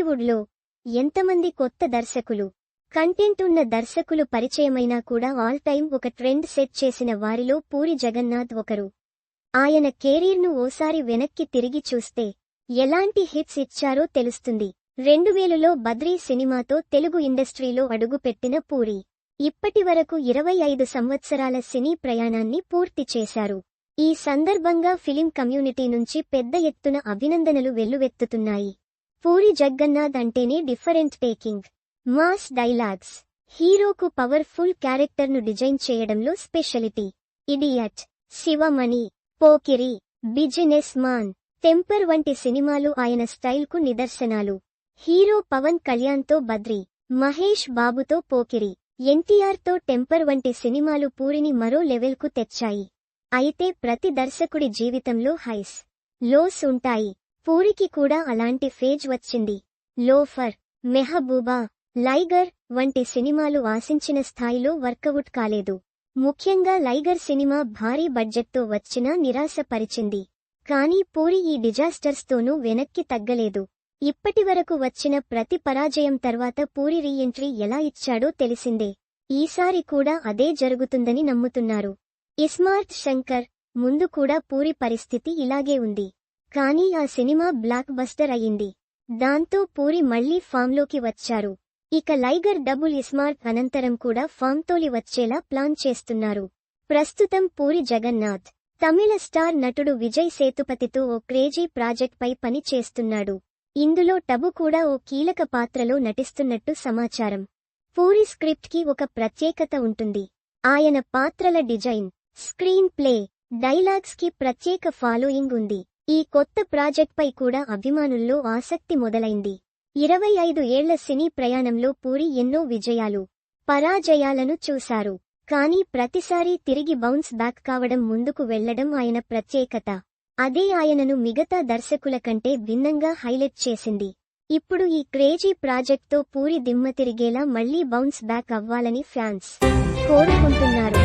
టాలీవుడ్లో ఎంతమంది కొత్త దర్శకులు కంటెంట్ ఉన్న దర్శకులు పరిచయమైనా కూడా ఆల్ టైం ఒక ట్రెండ్ సెట్ చేసిన వారిలో పూరి జగన్నాథ్ ఒకరు. ఆయన కెరీర్ను ఓసారి వెనక్కి తిరిగి చూస్తే ఎలాంటి హిట్స్ ఇచ్చారో తెలుస్తుంది. రెండు వేలులో బద్రీ సినిమాతో తెలుగు ఇండస్ట్రీలో అడుగుపెట్టిన పూరి ఇప్పటివరకు ఇరవై ఐదు సంవత్సరాల సినీ ప్రయాణాన్ని పూర్తి చేశారు. ఈ సందర్భంగా ఫిలిం కమ్యూనిటీ నుంచి పెద్ద ఎత్తున అభినందనలు వెల్లువెత్తుతున్నాయి. పూరి జగన్నాథ్ అంటేనే different taking. Mass dialogues. హీరోకు powerful క్యారెక్టర్ను డిజైన్ చేయడంలో speciality. Idiot. Shivamani. Pokiri. Business man. Temper వంటి సినిమాలు ఆయన స్టైల్కు నిదర్శనాలు. హీరో పవన్ కళ్యాణ్తో బద్రి. మహేష్ బాబుతో పోకిరి. ఎన్టీఆర్తో టెంపర్ వంటి సినిమాలు పూరిని మరో లెవెల్కు తెచ్చాయి. అయితే ప్రతి దర్శకుడి జీవితంలో హైస్. లోస్ ఉంటాయి. పూరికి కూడా అలాంటి ఫేజ్ వచ్చింది. లోఫర్ మెహబూబా లైగర్ వంటి సినిమాలు ఆశించిన స్థాయిలో వర్కవుట్ కాలేదు. ముఖ్యంగా లైగర్ సినిమా భారీ బడ్జెట్తో వచ్చినా నిరాశపరిచింది. కానీ పూరి ఈ డిజాస్టర్స్తోనూ వెనక్కి తగ్గలేదు. ఇప్పటివరకు వచ్చిన ప్రతి పరాజయం తర్వాత పూరి రీఎంట్రీ ఎలా ఇచ్చాడో తెలిసిందే. ఈసారి కూడా అదే జరుగుతుందని నమ్ముతున్నారు. ఇస్మార్ట్ శంకర్ ముందు కూడా పూరి పరిస్థితి ఇలాగే ఉంది. కానీ ఆ సినిమా బ్లాక్ బస్టర్ అయింది దాంతో పూరి మళ్ళీ ఫామ్లోకి వచ్చారు. ఇక లైగర్ డబుల్ ఇస్మార్ట్ అనంతరం కూడా ఫామ్ తోలి వచ్చేలా ప్లాన్ చేస్తున్నారు. ప్రస్తుతం పూరి జగన్నాథ్ తమిళ స్టార్ నటుడు విజయ్ సేతుపతితో ఓ క్రేజీ ప్రాజెక్ట్ పై పని చేస్తున్నాడు. ఇందులో టబు కూడా ఓ కీలక పాత్రలో నటిస్తున్నట్టు సమాచారం. పూరి స్క్రిప్ట్కి ఒక ప్రత్యేకత ఉంటుంది. ఆయన పాత్రల డిజైన్ స్క్రీన్ ప్లే డైలాగ్స్కి ప్రత్యేక ఫాలోయింగ్ ఉంది. ఈ కొత్త ప్రాజెక్ట్పై కూడా అభిమానుల్లో ఆసక్తి మొదలైంది. ఇరవై ఐదు ఏళ్ళ సినీ ప్రయాణంలో పూరి ఎన్నో విజయాలు పరాజయాలను చూశారు. కానీ ప్రతిసారీ తిరిగి బౌన్స్ బ్యాక్ కావడం ముందుకు వెళ్ళడం ఆయన ప్రత్యేకత. అదే ఆయనను మిగతా దర్శకుల కంటే భిన్నంగా హైలైట్ చేసింది. ఇప్పుడు ఈ క్రేజీ ప్రాజెక్ట్తో పూరి దిమ్మ తిరిగేలా మళ్ళీ బౌన్స్ బ్యాక్ అవ్వాలని ఫ్యాన్స్ కోరుకుంటున్నారు.